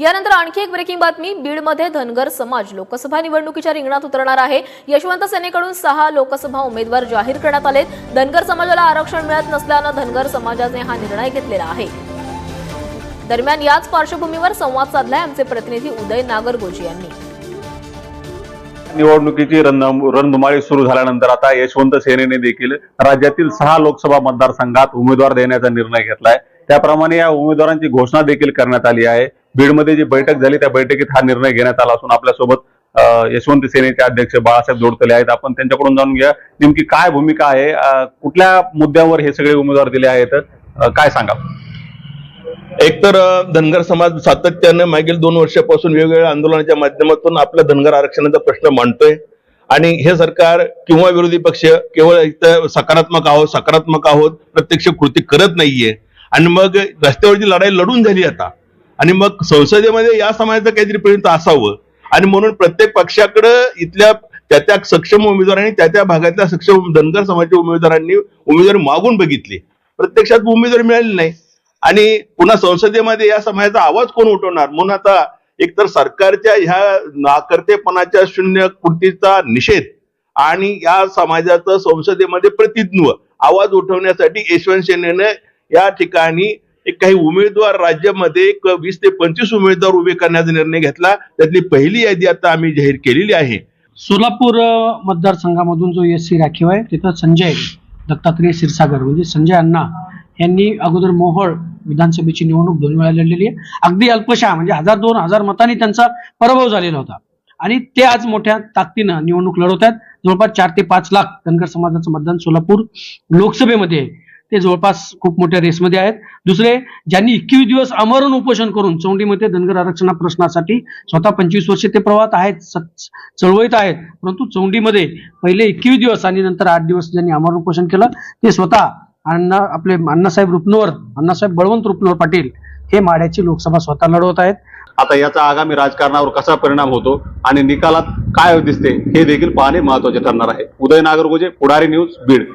यानंतर आणखी एक ब्रेकिंग बातमी. बीडमध्ये धनगर समाज लोकसभा निवडणुकीच्या रिंगणात उतरणार आहे. यशवंत सेनेकडून सहा लोकसभा उमेदवार जाहीर करण्यात आलेत. धनगर समाजाला आरक्षण मिळत नसल्यानं धनगर समाजाने हा निर्णय घेतलेला आहे. दरम्यान याच पार्श्वभूमीवर संवाद साधलाय आमचे प्रतिनिधी उदय नागरगोजी यांनी. निवडणुकीची रण- रणधुमाळी सुरू झाल्यानंतर आता यशवंत सेनेने देखील राज्यातील सहा लोकसभा मतदारसंघात उमेदवार देण्याचा निर्णय घेतलाय. त्याप्रमाणे या उमेदवारांची घोषणा देखील करण्यात आली आहे. बीडमध्ये जी बैठक झाली त्या बैठकीत हा निर्णय घेण्यात आला असून आपल्यासोबत यशवंत सेनेचे अध्यक्ष बाळासाहेब जोडतले आहेत. आपण त्यांच्याकडून जाणून घ्या नेमकी काय भूमिका आहे कुठल्या मुद्द्यावर हे सगळे उमेदवार दिले आहेत काय सांगा एकतर धनगर समाज सातत्याने मागील दोन वर्षापासून वेगवेगळ्या आंदोलनाच्या माध्यमातून आपला धनगर आरक्षणाचा प्रश्न मांडतोय. आणि हे सरकार किंवा विरोधी पक्ष केवळ इथं सकारात्मक आहोत सकारात्मक आहोत प्रत्यक्ष कृती करत नाहीये. आणि मग रस्त्यावरची लढाई लढून झाली आता. आणि मग संसदेमध्ये या समाजाचं काहीतरी पर्यंत असावं. आणि म्हणून प्रत्येक पक्षाकडं इथल्या त्या त्या सक्षम उमेदवारांनी त्या त्या भागातल्या सक्षम धनगर समाजाच्या उमेदवारांनी उमेदवारी मागून बघितली. प्रत्यक्षात उमेदवारी मिळाली नाही. आणि पुन्हा संसदेमध्ये या समाजाचा आवाज कोण उठवणार? म्हणून आता एकतर सरकारच्या ह्या नाकर्तेपणाच्या शून्य कृतीचा निषेध आणि या समाजाचं संसदेमध्ये प्रतिज्ञ आवाज उठवण्यासाठी यशवंत सेनेने या ठिकाणी एक काही उमेदवार राज्यामध्ये एक वीस ते पंचवीस उमेदवार उभे करण्याचा निर्णय घेतला. त्यातली पहिली यादी आता आम्ही जाहीर केलेली आहे. सोलापूर मतदारसंघामधून जो एस सी राखीव आहे तिथं संजय दत्तात्रय क्षीरसागर म्हणजे संजय अण्णा यांनी अगोदर मोहोळ विधानसभेची निवडणूक दोन वेळा लढलेली आहे. अगदी अल्पशा म्हणजे हजार दोन हजार मतांनी त्यांचा पराभव झालेला होता. आणि ते आज मोठ्या ताकदीनं निवडणूक लढवत आहेत जवळपास चार ते पाच लाख धनगर समाजाचं मतदान सोलापूर लोकसभेमध्ये आहे. ते जवळपास खूप मोठ्या रेसमध्ये आहेत. दुसरे ज्यांनी एकवीस दिवस अमरण उपोषण करून चौंडीमध्ये धनगर आरक्षणा प्रश्नासाठी स्वतः पंचवीस वर्षे ते प्रवाहात आहेत चळवळीत आहेत. परंतु चौंडीमध्ये पहिले एकवीस दिवस आणि नंतर आठ दिवस ज्यांनी अमरण उपोषण केलं ते स्वतः अण्णा आपले अण्णासाहेब रुपनवर अण्णासाहेब बळवंत रुपनवर पाटील हे माड्याची लोकसभा स्वतः लढवत आहेत. आता याचा आगामी राजकारणावर कसा परिणाम होतो आणि निकालात काय दिसते हे देखील पाहणे महत्त्वाचे ठरणार आहे. उदय नागरगोजे पुढारी न्यूज बीड.